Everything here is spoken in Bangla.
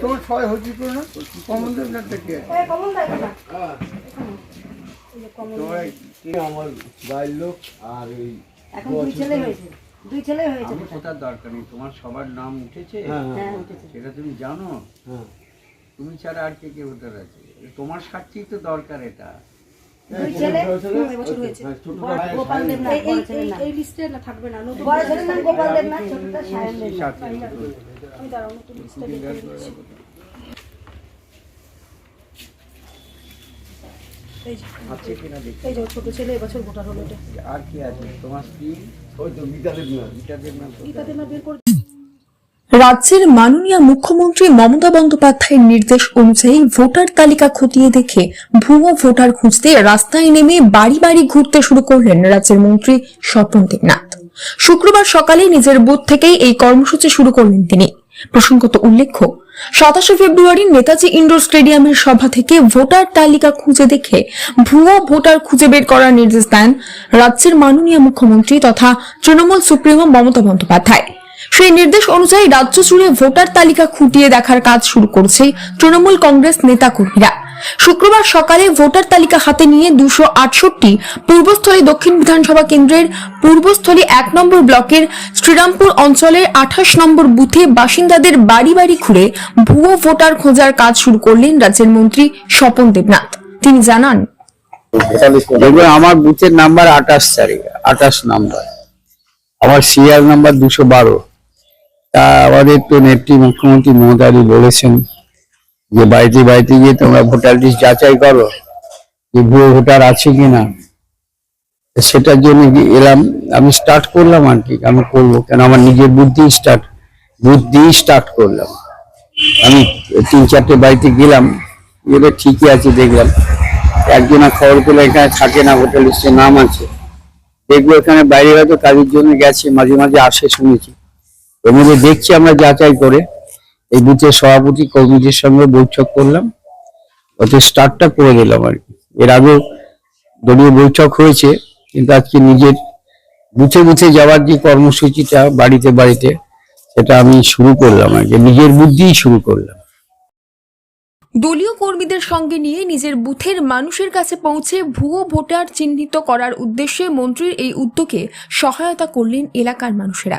তোমার ছয় হচ্ছে না কমলদেবের থেকে এই কমল দা এখানে। এই যে কমল আমার বাইর লোক আর এই এখন দুই ছেলে হয়েছে। দুই ছেলে হয়েছে কোথার দরকার নেই? তোমার সবার নাম উঠেছে? হ্যাঁ হ্যাঁ উঠেছে। সেটা তুমি জানো? হ্যাঁ। তুমি ছাড়া আর কে কে ভোটার আছে? তোমার সাক্ষী তো দরকার এটা। ছোট ছেলে এবছর ভোটার হলো আর কি আছে? তোমার স্ত্রী? ওই তো নাম কোথায়? গীতাতে বের করে রাজ্যের মাননীয় মুখ্যমন্ত্রী মমতা বন্দ্যোপাধ্যায়ের নির্দেশ অনুযায়ী ভোটার তালিকা খতিয়ে দেখে ভুয়ো ভোটার খুঁজতে রাস্তায় নেমে বাড়ি বাড়ি ঘুরতে শুরু করলেন রাজ্যের মন্ত্রী স্বপন দেবনাথ। শুক্রবার সকালে নিজের বুথ থেকেই এই কর্মসূচি শুরু করলেন তিনি। প্রসঙ্গত উল্লেখ্য, সাতাশে ফেব্রুয়ারি নেতাজি ইন্ডোর স্টেডিয়ামের সভা থেকে ভোটার তালিকা খুঁজে দেখে ভুয়ো ভোটার খুঁজে বের করার নির্দেশ দেন রাজ্যের মাননীয় মুখ্যমন্ত্রী তথা তৃণমূল সুপ্রিমো মমতা বন্দ্যোপাধ্যায়। সেই নির্দেশ অনুযায়ী রাজ্য জুড়ে ভোটার তালিকা খুঁটিয়ে দেখার কাজ শুরু করছে তৃণমূল কংগ্রেস নেতা নেতাকর্মীরা। শুক্রবার সকালে ভোটার তালিকা হাতে নিয়ে দুশো আটষট্টি পূর্বস্থলী দক্ষিণ বিধানসভা কেন্দ্রের পূর্বস্থলী এক নম্বর ব্লকের শ্রীরামপুর অঞ্চলের আঠাশ নম্বর বুথে বাসিন্দাদের বাড়ি বাড়ি ঘুরে ভুয়ো ভোটার খোঁজার কাজ শুরু করলেন রাজ্যের মন্ত্রী স্বপন দেবনাথ। তিনি জানান আমার বুথের নাম্বার আঠাশ তারিখ, আঠাশ নাম্বার। আমার সিরিয়াল নাম্বার দুশো বারো। তা আমাদের তো নেত্রী মুখ্যমন্ত্রী মমতাদি বলেছেন যে বাড়িতে বাড়িতে গিয়ে তোমরা ভোটার লিস্ট যাচাই করো যে ভুয়ো ভোটার আছে কিনা। তা সেটার জন্য কি এলাম, আমি স্টার্ট করলাম আর কি আমি করব? কেন আমার নিজের বুদ্ধি স্টার্ট বুদ্ধি স্টার্ট করলাম। আমি তিন চারটে বাড়িতে গেলাম, গেলে ঠিকই আছে, দেখলাম। একজনা খবর পেলে এখানে থাকে না, ভোটার লিস্টে নাম আছে। দেখব এখানে বাইরে হয়তো কাজের জন্য গেছে, মাঝে মাঝে আসে শুনেছি। এর দেখছি আমরা যাচাই করে। এই বুথের সভাপতি, কর্মীদের সঙ্গে বৈঠক করলাম। ওতে স্টার্টটা করে দিলাম আর কি। এর আগেও দলীয় বৈঠক হয়েছে, কিন্তু আজকে নিজের বুথে বুথে যাওয়ার যে কর্মসূচিটা বাড়িতে বাড়িতে, সেটা আমি শুরু করলাম আর নিজের বুদ্ধিই শুরু করলাম। দলীয় কর্মীদের সঙ্গে নিয়ে নিজের বুথের মানুষের কাছে পৌঁছে ভুয়ো ভোটার চিহ্নিত করার উদ্দেশ্যে মন্ত্রীর এই উদ্যোগে সহায়তা করলেন এলাকার মানুষেরা।